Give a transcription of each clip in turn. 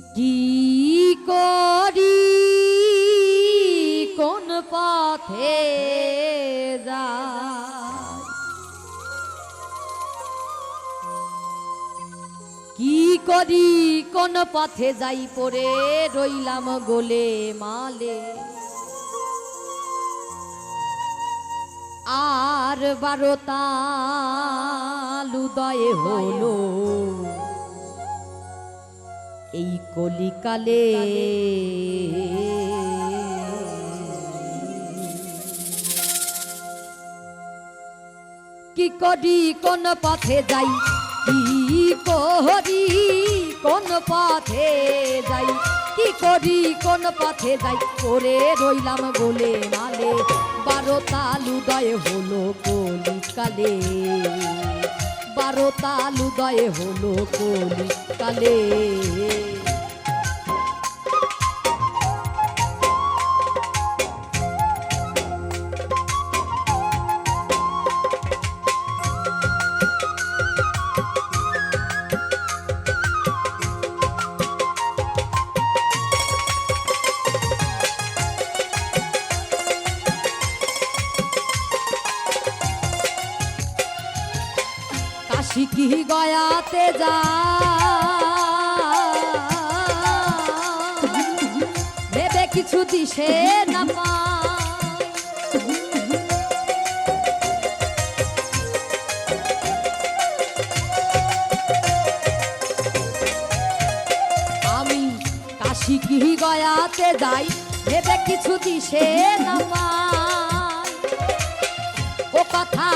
কি করি? কোন পথে যাই? কি করি? কোন পথে যাই? পরে রইলাম গোলে মালে। আর বারোতা উদয় হলো। এই কলিকালে কি করি, কোন পথে যাই? কি করি, কোন পথে যাই? কি করি, কোন পথে যাই? করে রইলাম বলে মালে। বারো তাল উদয় হলো কলিকালে। বারো তাল উদয় হলো কলিকালে। কি গয়াতে যা ভেবে কিছু দিশে না। আমি কাশি কি গয়াতে যাই, ভেবে কিছু দিশে না পাই। ও কথা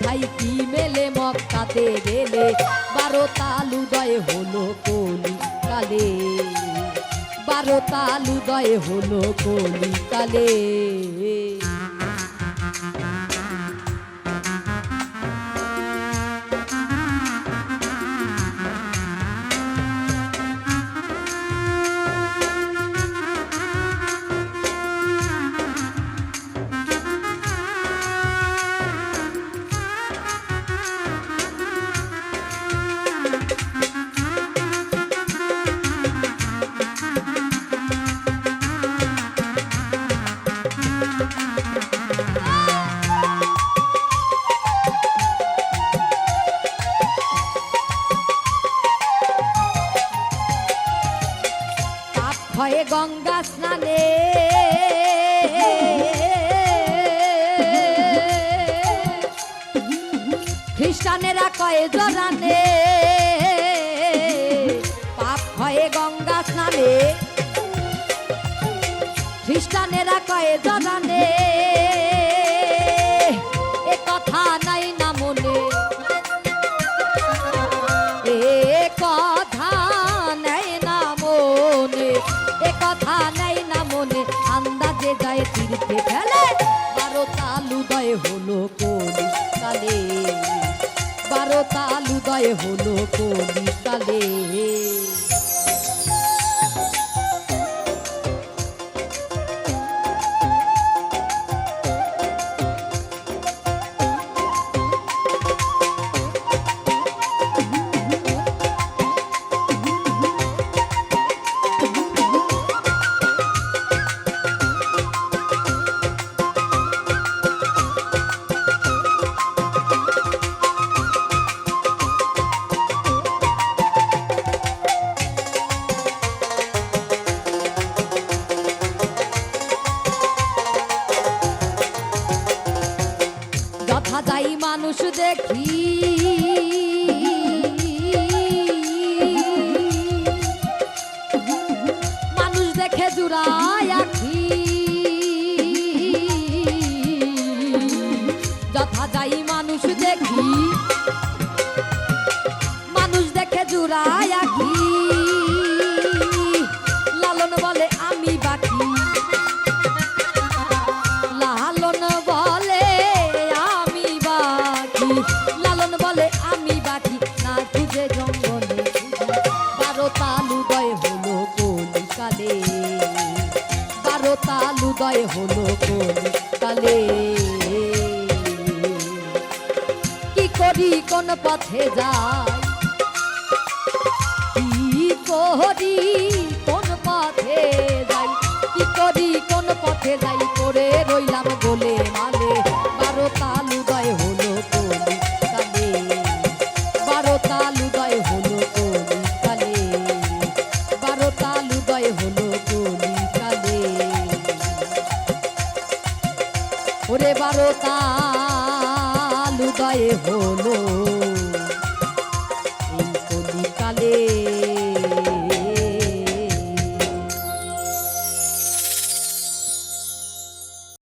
সুধাই কি মেলে মক্কাতে গেলে? বারো তাল উদয় হলো কলি কালে বারো তাল উদয় হলো কলি কয়ে জরানে পাপ হয়ে গঙ্গা স্নানে। খ্রিস্টানেরা কয়ে জরানে এ কথা নাই না মনে। এ কথা নাই না মনে। এ কথা নাই না মনে। আন্দাজে যায় তীর্থে ফেলে। বারো তাল উদয় হলো কলি কালে বারো তাল উদয় হলো কলি কালে যথা যাই মানুষ দেখি। উদয় হলো কালে কি করি কোন পথে যায় কি করি উদয় হলো। এই কলিকালে